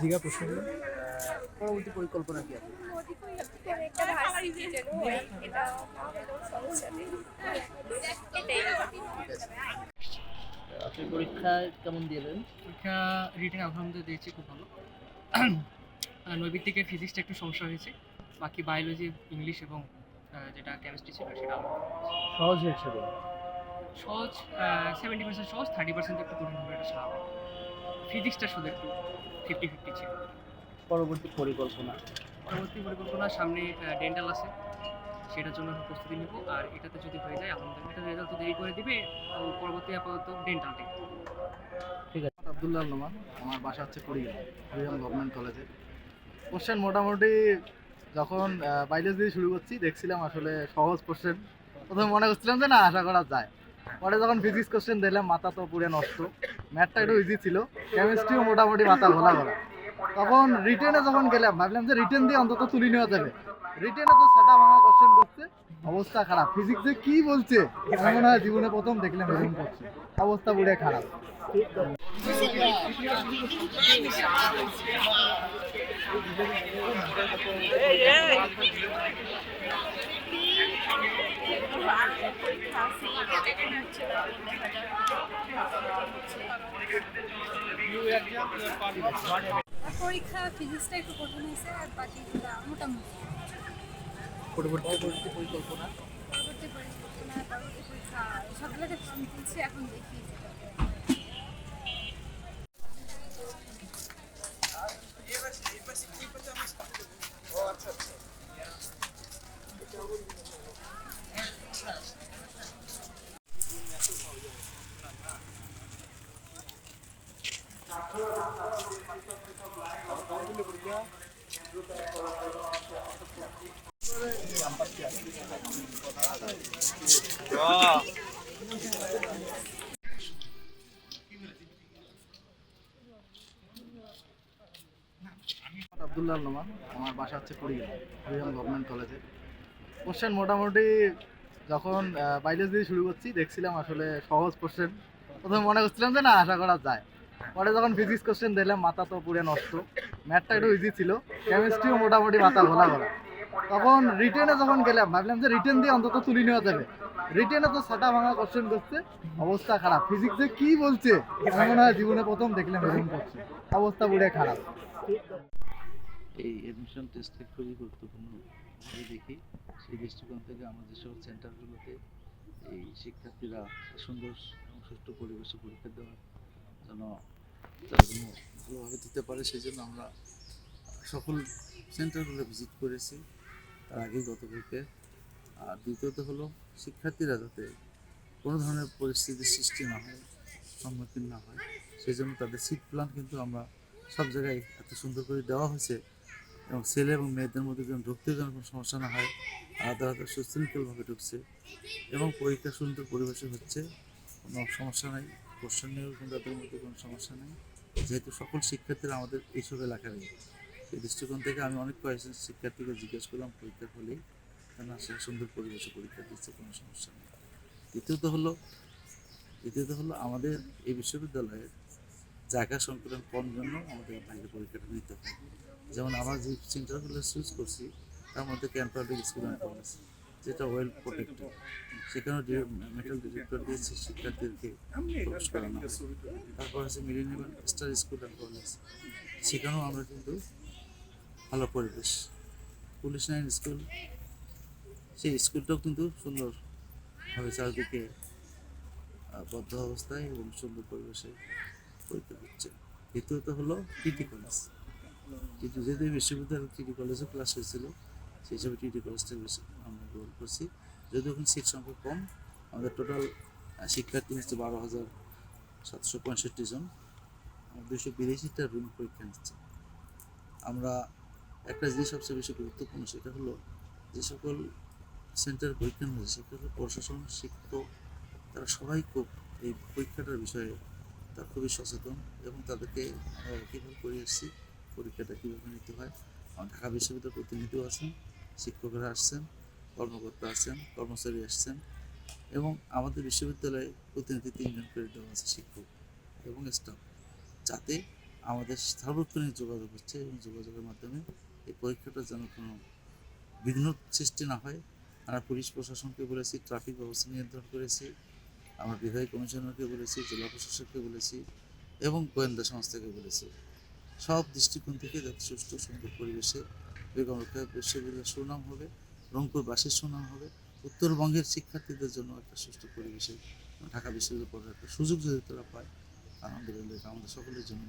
জিগা প্রশ্নগুলো পরবর্তী পরিকল্পনা কি আপনি পরীক্ষা কেমন দিলেন পরীক্ষা রিটেন আলহামদুলিল্লাহ দিয়েছি খুব ভালো। আর নৈবিত্তিকে ফিজিক্সটা একটু সমস্যা হয়েছে। বাকি বায়োলজি ইংলিশ এবং যেটা কেমিস্ট্রি ছিল সেটা সহজ হয়েছে সহজ সেভেন্টি পার্সেন্ট সহজ থার্টি পার্সেন্ট একটু কঠিন হবে এটা স্বাভাবিক ফিজিক্সটা শুধু একটু ফিফটি ফিফটি ছিল। পরবর্তী পরিকল্পনা? পরবর্তী পরিকল্পনা সামনে ডেন্টাল আছে। সেটার জন্য প্রস্তুতি নিব। আর এটাতে যদি হয়ে যায় আলহামদুলিল্লাহ এটা রেজাল্ট তো দেরি করে দিবে পরবর্তী আপাতত ডেন্টাল ঠিক আছে। আব্দুল্লাহ নোমান আমার বাসা হচ্ছে কুড়িগ্রাম কুড়িগ্রাম গভর্নমেন্ট কলেজে কোশ্চেন মোটামুটি যখন বাইরে দিয়ে শুরু করছি দেখছিলাম আসলে সহজ কোশ্চেন প্রথমে মনে করছিলাম যে না আশা করা যায়। পরে যখন ফিজিক্স কোশ্চেন দিলাম, মাথা তো পুরো নষ্ট। ম্যাথটা একটু ইজি ছিল। কেমিস্ট্রিও মোটামুটি মাথা ঘোলা ঘোলা। তখন রিটেনে যখন গেলাম, ভাবলাম যে রিটেন দিয়ে অন্তত তুলে নেওয়া যাবে। রিটেনে তো সেটা ভাঙা কোশ্চেন করছে। অবস্থা খারাপ। ফিজিক্সে কি বলছে? মনে হয় জীবনে প্রথম দেখলাম এরকম করছে। অবস্থা পুরো খারাপ। পরীক্ষা ফিজিক্সটা একটু কঠিন হয়েছে আর বাকিগুলো মোটামুটি। পরবর্তী পরিকল্পনা? পরবর্তী পরিকল্পনা পরবর্তী পরীক্ষা সবগুলোতে তুলছি এখন দেখি। আব্দুল্লাহ নোমান আমার বাসা হচ্ছে কুড়িগ্রাম কুড়িগ্রাম গভর্নমেন্ট কলেজে। কোশ্চেন মোটামুটি যখন বাইরে দিয়ে শুরু করছি, দেখছিলাম আসলে সহজ কোশ্চেন প্রথমে মনে করছিলাম যে না, আশা করা যায়। পরে যখন ফিজিক্স কোশ্চেন দিলাম, মাথা তো পুরো নষ্ট। ম্যাথটা একটু ইজি ছিল। কেমিস্ট্রিও মোটামুটি মাথা ঘোলা ঘোলা। তখন রিটেনে যখন গেলাম, ভাবলাম যে রিটেন দিয়ে অন্তত তুলে নেওয়া যাবে। রিটেনে তো সাটা ভাঙা কোশ্চেন করছে, অবস্থা খারাপ। ফিজিক্সে কি বলছে? মনে হয় জীবনে প্রথম দেখলাম এরকম করছে অবস্থা পুরো খারাপ। এই অ্যাডমিশন টেস্টটা খুবই গুরুত্বপূর্ণ। দেখি, সেই দৃষ্টিকোণ থেকে আমাদের সব সেন্টারগুলোতে এই শিক্ষার্থীরা সুন্দর, সুষ্ঠু পরিবেশে পরীক্ষা দেওয়ার যেন ভালোভাবে দিতে পারে, সেই জন্য আমরা সকল সেন্টারগুলো ভিজিট করেছি। তার আগেই উইকে আর দ্বিতীয়ত হলো শিক্ষার্থীরা যাতে কোনো ধরনের পরিস্থিতির সৃষ্টি না হয়, সম্মুখীন না হয়, সেই জন্য তাদের সিট প্ল্যান কিন্তু আমরা সব জায়গায় এত সুন্দর করে দেওয়া হয়েছে। এবং ছেলে এবং মেয়েদের মধ্যে যেন ঢুকতে যেন কোনো সমস্যা না হয়, আলাদা আলাদা সুশৃঙ্খলভাবে ঢুকছে এবং পরীক্ষা সুন্দর পরিবেশে হচ্ছে, কোনো সমস্যা নাই। কোশ্চেন নিয়েও কিন্তু তাদের মধ্যে কোনো সমস্যা নেই। যেহেতু সকল শিক্ষার্থীরা আমাদের এইসব এলাকারই সেই দৃষ্টিকোণ থেকে আমি অনেক কয়েকজন শিক্ষার্থীকে জিজ্ঞেস করলাম পরীক্ষার হলেই কেন সে সুন্দর পরিবেশে পরীক্ষা দিচ্ছে, কোনো সমস্যা নেই। দ্বিতীয়ত হলো দ্বিতীয়ত হলো আমাদের এই বিশ্ববিদ্যালয়ের জায়গা সংকলন কম জন্য আমাদের বাইরে পরীক্ষাটা নিতে হয়। যেমন আমার যে সেন্টারগুলো চুজ করছি, তার মধ্যে ক্যাম্প স্কুল অ্যান্ড কলেজ যেটা ওয়েল প্রোটেক্টেড সেখানেও মেটাল ডিরেক্টর দিয়ে শিক্ষার্থীদেরকে প্রবেশ করানো তারপর আছে millennium star school and college সেখানেও আমরা কিন্তু ভালো পরিবেশ। পুলিশ লাইন স্কুল সেই স্কুলটাও কিন্তু সুন্দরভাবে চারদিকে বদ্ধ অবস্থায় এবং সুন্দর পরিবেশে পরীক্ষা হচ্ছে। দ্বিতীয়ত হলো টিটি কলেজ কিন্তু যেহেতু বিশ্ববিদ্যালয় টিটি কলেজে ক্লাস হয়েছিল সেই হিসাবে টিটি কলেজটা আমরা গ্রহণ করছি। যদিও এখন সিট সংখ্যা কম, আমাদের টোটাল শিক্ষার্থী হচ্ছে বারো হাজার সাতশো পঁয়ষট্টি জন। দুশো বিরাশিটা রুম পরীক্ষা নিচ্ছে। আমরা একটা জিনিস সবচেয়ে বেশি গুরুত্বপূর্ণ, সেটা হলো যে সকল সেন্টার পরীক্ষা হয়েছে সেক্ষেত্রে প্রশাসন, শিক্ষক, তারা সবাই খুব এই পরীক্ষাটার বিষয়ে তারা খুবই সচেতন এবং তাদেরকে আমরা কীভাবে করে এসেছি পরীক্ষাটা কীভাবে নিতে হয়। আমার ঢাকা বিশ্ববিদ্যালয়ের প্রতিনিধিও আছেন। শিক্ষকরা আসছেন, কর্মকর্তা আসছেন, কর্মচারী আসছেন এবং আমাদের বিশ্ববিদ্যালয়ে প্রতিনিধি তিনজন করে আছে শিক্ষক এবং স্টাফ যাতে আমাদের সার্বক্ষণিক যোগাযোগ হচ্ছে এবং যোগাযোগের মাধ্যমে এই পরীক্ষাটা যেন কোনো বিঘ্ন সৃষ্টি না হয়। আমরা পুলিশ প্রশাসনকে বলেছি, ট্রাফিক ব্যবস্থা নিয়ন্ত্রণ করেছি, আমরা বিভাগীয় কমিশনারকে বলেছি, জেলা প্রশাসককে বলেছি এবং গোয়েন্দা সংস্থাকে বলেছি। সব দৃষ্টিকোণ থেকে যাতে সুষ্ঠু সুন্দর পরিবেশে বেগম রোকেয়া বিশ্ববিদ্যালয়ের সুনাম হবে রংপুরবাসীর সুনাম হবে। উত্তরবঙ্গের শিক্ষার্থীদের জন্য একটা সুষ্ঠু পরিবেশে ঢাকা বিশ্ববিদ্যালয় পড়ার একটা সুযোগ যদি তারা পায় আনন্দ আমাদের সকলের জন্য।